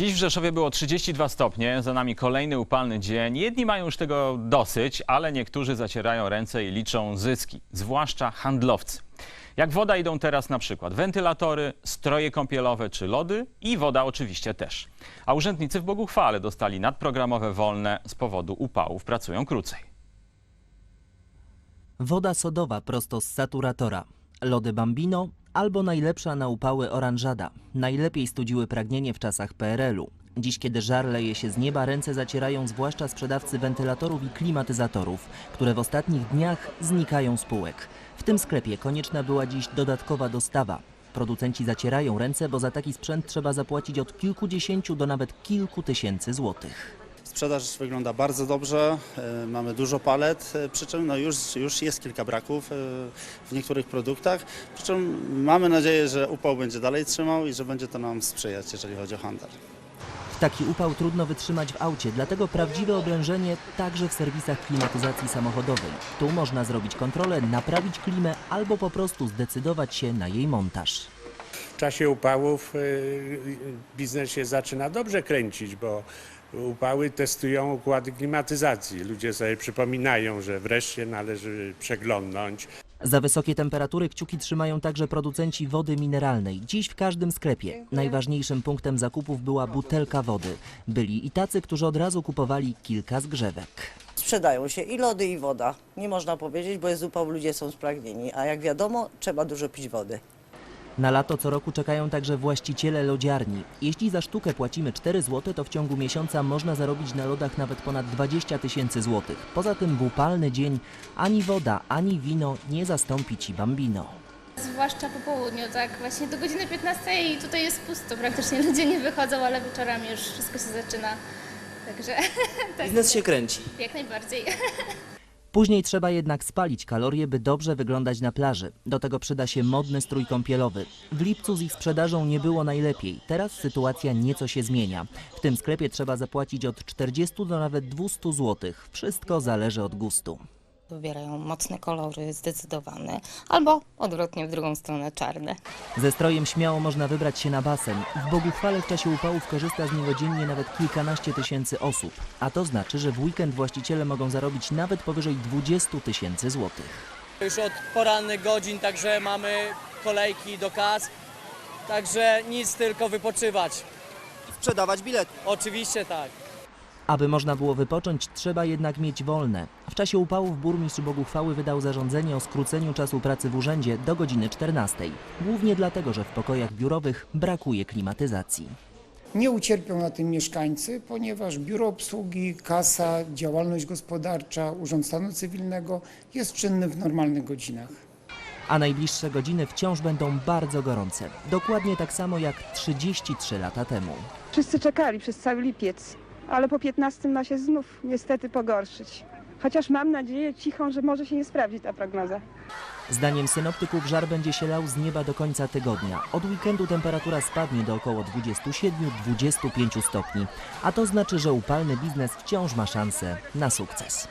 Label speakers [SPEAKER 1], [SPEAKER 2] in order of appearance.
[SPEAKER 1] Dziś w Rzeszowie było 32 stopnie, za nami kolejny upalny dzień. Jedni mają już tego dosyć, ale niektórzy zacierają ręce i liczą zyski, zwłaszcza handlowcy. Jak woda idą teraz na przykład wentylatory, stroje kąpielowe czy lody i woda oczywiście też. A urzędnicy w Boguchwale dostali nadprogramowe wolne z powodu upałów, pracują krócej.
[SPEAKER 2] Woda sodowa prosto z saturatora. Lody Bambino albo najlepsza na upały oranżada. Najlepiej studziły pragnienie w czasach PRL-u. Dziś, kiedy żar leje się z nieba, ręce zacierają zwłaszcza sprzedawcy wentylatorów i klimatyzatorów, które w ostatnich dniach znikają z półek. W tym sklepie konieczna była dziś dodatkowa dostawa. Producenci zacierają ręce, bo za taki sprzęt trzeba zapłacić od kilkudziesięciu do nawet kilku tysięcy złotych.
[SPEAKER 3] Sprzedaż wygląda bardzo dobrze, e, mamy dużo palet, e, przy czym no już, już jest kilka braków e, w niektórych produktach, przy czym mamy nadzieję, że upał będzie dalej trzymał i że będzie to nam sprzyjać, jeżeli chodzi o handel.
[SPEAKER 2] Taki upał trudno wytrzymać w aucie, dlatego prawdziwe oblężenie także w serwisach klimatyzacji samochodowej. Tu można zrobić kontrolę, naprawić klimę albo po prostu zdecydować się na jej montaż.
[SPEAKER 4] W czasie upałów y, biznes się zaczyna dobrze kręcić, bo upały testują układy klimatyzacji. Ludzie sobie przypominają, że wreszcie należy przeglądnąć.
[SPEAKER 2] Za wysokie temperatury kciuki trzymają także producenci wody mineralnej. Dziś w każdym sklepie. Najważniejszym punktem zakupów była butelka wody. Byli i tacy, którzy od razu kupowali kilka zgrzewek.
[SPEAKER 5] Sprzedają się i lody, i woda. Nie można powiedzieć, bo jest upał, ludzie są spragnieni. A jak wiadomo, trzeba dużo pić wody.
[SPEAKER 2] Na lato co roku czekają także właściciele lodziarni. Jeśli za sztukę płacimy 4 zł, to w ciągu miesiąca można zarobić na lodach nawet ponad 20 tysięcy złotych. Poza tym w upalny dzień ani woda, ani wino nie zastąpi ci bambino.
[SPEAKER 6] Zwłaszcza po południu, tak właśnie do godziny 15 i tutaj jest pusto, praktycznie ludzie nie wychodzą, ale wieczorami już wszystko się zaczyna. Także tak,
[SPEAKER 2] Biznes się kręci.
[SPEAKER 6] jak najbardziej.
[SPEAKER 2] Później trzeba jednak spalić kalorie, by dobrze wyglądać na plaży. Do tego przyda się modny strój kąpielowy. W lipcu z ich sprzedażą nie było najlepiej. Teraz sytuacja nieco się zmienia. W tym sklepie trzeba zapłacić od 40 do nawet 200 zł. Wszystko zależy od gustu.
[SPEAKER 7] Wybierają mocne kolory, zdecydowane, albo odwrotnie w drugą stronę czarne.
[SPEAKER 2] Ze strojem śmiało można wybrać się na basen. W Boguchwale w czasie upałów korzysta z niego dziennie nawet kilkanaście tysięcy osób. A to znaczy, że w weekend właściciele mogą zarobić nawet powyżej 20 tysięcy złotych.
[SPEAKER 8] Już od porannych godzin, także mamy kolejki do kas. Także nic, tylko wypoczywać.
[SPEAKER 9] sprzedawać bilety.
[SPEAKER 8] Oczywiście tak.
[SPEAKER 2] Aby można było wypocząć, trzeba jednak mieć wolne. W czasie upałów burmistrz Boguchwały wydał zarządzenie o skróceniu czasu pracy w urzędzie do godziny 14. Głównie dlatego, że w pokojach biurowych brakuje klimatyzacji.
[SPEAKER 10] Nie ucierpią na tym mieszkańcy, ponieważ biuro obsługi, kasa, działalność gospodarcza, urząd stanu cywilnego jest czynny w normalnych godzinach.
[SPEAKER 2] A najbliższe godziny wciąż będą bardzo gorące. Dokładnie tak samo jak 33 lata temu.
[SPEAKER 11] Wszyscy czekali przez cały lipiec, ale po 15 ma się znów niestety pogorszyć. Chociaż mam nadzieję cichą, że może się nie sprawdzi ta prognoza.
[SPEAKER 2] Zdaniem synoptyków żar będzie się lał z nieba do końca tygodnia. Od weekendu temperatura spadnie do około 27-25 stopni, a to znaczy, że upalny biznes wciąż ma szansę na sukces.